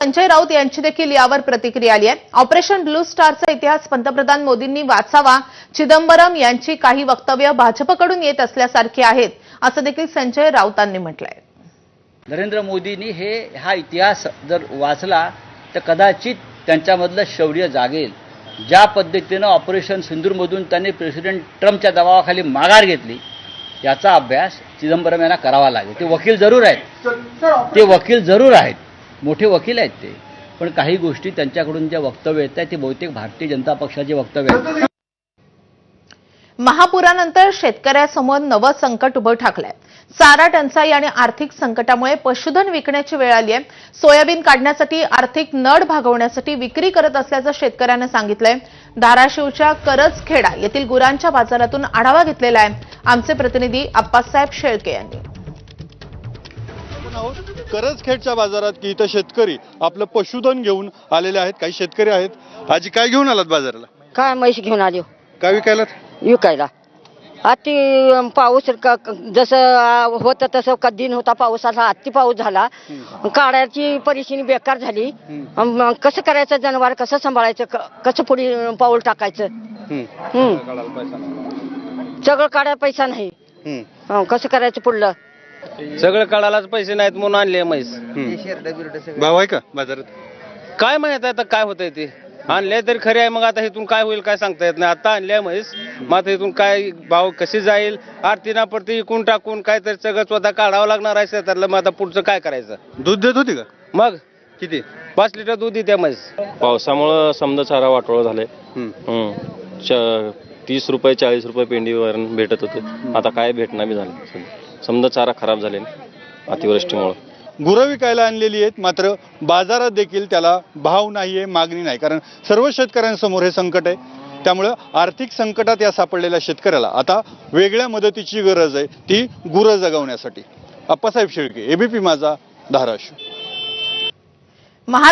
संजय राऊत यांची देखील यावर प्रतिक्रिया आली आहे. ऑपरेशन ब्लू स्टारचा इतिहास पंतप्रधान मोदींनी वाचावा. चिदंबरम यांची काही वक्तव्य भाजपकडून येत असल्यासारखी आहेत असं देखील संजय राऊतांनी म्हटलंय. नरेंद्र मोदींनी हे हा इतिहास जर वाचला तर कदाचित त्यांच्यामधलं शौर्य जागेल. ज्या पद्धतीनं ऑपरेशन सिंदूरमधून त्यांनी प्रेसिडेंट ट्रम्पच्या दबावाखाली माघार घेतली याचा अभ्यास चिदंबरम यांना करावा लागेल. ते वकील जरूर आहेत. ते वकील जरूर आहेत. मोठे वकील आहेत ते. पण काही गोष्टी त्यांच्याकडून ज्या वक्तव्य येत आहेत ते बहुतेक भारतीय जनता पक्षाचे वक्तव्य आहेत. महापुरानंतर शेतकऱ्यासमोर नवं संकट उभं ठाकलंय. चारा टंचाई आणि आर्थिक संकटामुळे पशुधन विकण्याची वेळ आली आहे सोयाबीन काढण्यासाठी आर्थिक नड भागवण्यासाठी विक्री करत असल्याचं शेतकऱ्यानं सांगितलंय. धाराशिवच्या करजखेडा येथील गुरांच्या बाजारातून आढावा घेतलेला आहे. आमचे प्रतिनिधी अप्पासाहेब शेळके यांनी. आपण आहोत. करजखेडच्या बाजारात की इथं शेतकरी आपलं पशुधन घेऊन आलेले आहेत काही शेतकरी आहेत. आजी काय घेऊन आलात बाजाराला? काय म्हैस घेऊन आलो काय विकायलात? विकायला. अति पाऊस जसं होतं तसं क- दिन होता पावसाचा अति पाऊस झाला. काढायची परिस्थिती बेकार झाली. कसं करायचं जनावर? कसं सांभाळायचं? कसं पुढे पाऊल टाकायचं. सगळं काढायला पैसा नाही. हं, कसं करायचं पुढलं? सगळं काढायलाच पैसे नाहीत म्हणून आणले म्हैस. भाव आहे का बाजारात. काय माहीत आता काय होतंय ते? आणले तरी खरे आहे मग आता इथून काय होईल काय सांगता येत नाही. आता आणले म्हैस मग आता इथून काय भाव कशी जाईल? आरतीना पडती इकून टाकून काय तरी सगळं स्वतः काढावं लागणार आहे शेतातलं मग आता पुढचं काय करायचं? दूध देत होती का? मग? किती? पाच लिटर दूध देते म्हैस. पावसामुळं समजा चारा वाटोळ झाले हम्म. तीस रुपये चाळीस रुपये पेंडीवर भेटत होते. आता काय भेटणार बी झाले. समजा चारा खराब झाले अतिवृष्टीमुळं. गुरं विकायला आणलेली आहेत मात्र बाजारात देखील त्याला भाव नाहीये मागणी नाही. कारण सर्व शेतकऱ्यांसमोर हे संकट आहे. त्यामुळं आर्थिक संकटात या सापडलेल्या शेतकऱ्याला आता वेगळ्या मदतीची गरज आहे ती गुरं जगवण्यासाठी. अप्पासाहेब शेळके एबीपी माझा धाराशिव. महा